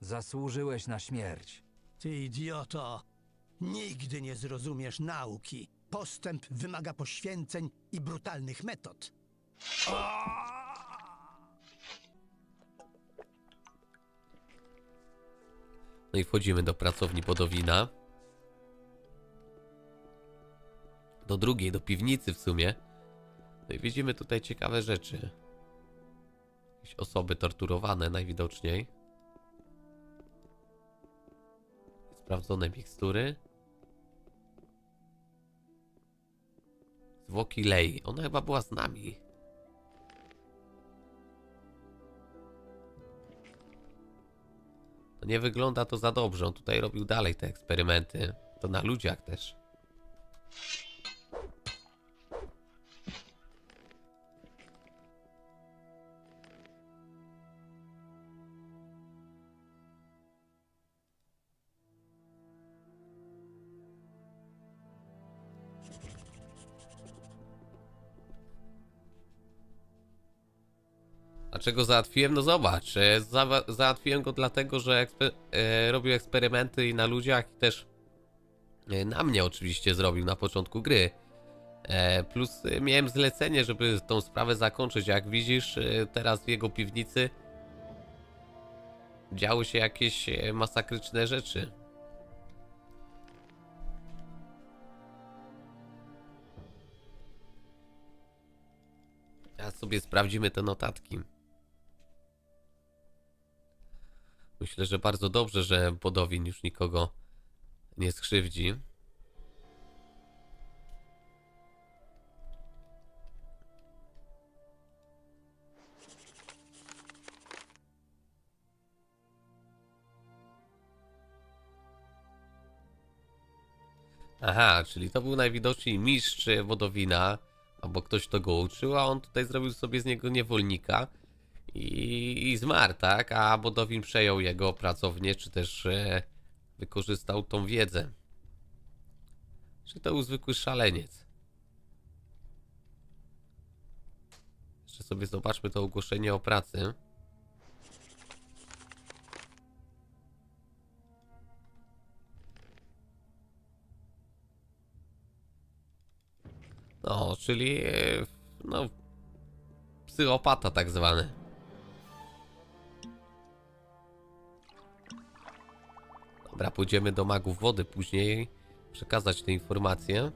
Zasłużyłeś na śmierć. Ty idioto! Nigdy nie zrozumiesz nauki. Postęp wymaga poświęceń i brutalnych metod. No i wchodzimy do pracowni Podowina. Do drugiej, do piwnicy w sumie. No i widzimy tutaj ciekawe rzeczy. Jakieś osoby torturowane najwidoczniej. Sprawdzone mikstury. Zwłoki Lei. Ona chyba była z nami. No nie wygląda to za dobrze. On tutaj robił dalej te eksperymenty. To na ludziach też. Dlaczego załatwiłem? No zobacz, e, za, załatwiłem go dlatego, że e, robił eksperymenty i na ludziach i też e, na mnie oczywiście zrobił na początku gry. E, plus e, miałem zlecenie, żeby tą sprawę zakończyć. Jak widzisz, e, teraz w jego piwnicy działy się jakieś e, masakryczne rzeczy. Teraz sobie sprawdzimy te notatki. Myślę, że bardzo dobrze, że Podowin już nikogo nie skrzywdzi. Aha, czyli to był najwidoczniej mistrz wodowina, albo ktoś to go uczył, a on tutaj zrobił sobie z niego niewolnika i, i zmarł, tak? A Bodowin przejął jego pracownię, czy też e, wykorzystał tą wiedzę. Czy to był zwykły szaleniec? Jeszcze sobie zobaczmy to ogłoszenie o pracy. No, czyli e, no psychopata tak zwany. Dobra, pójdziemy do magów wody później przekazać te informacje.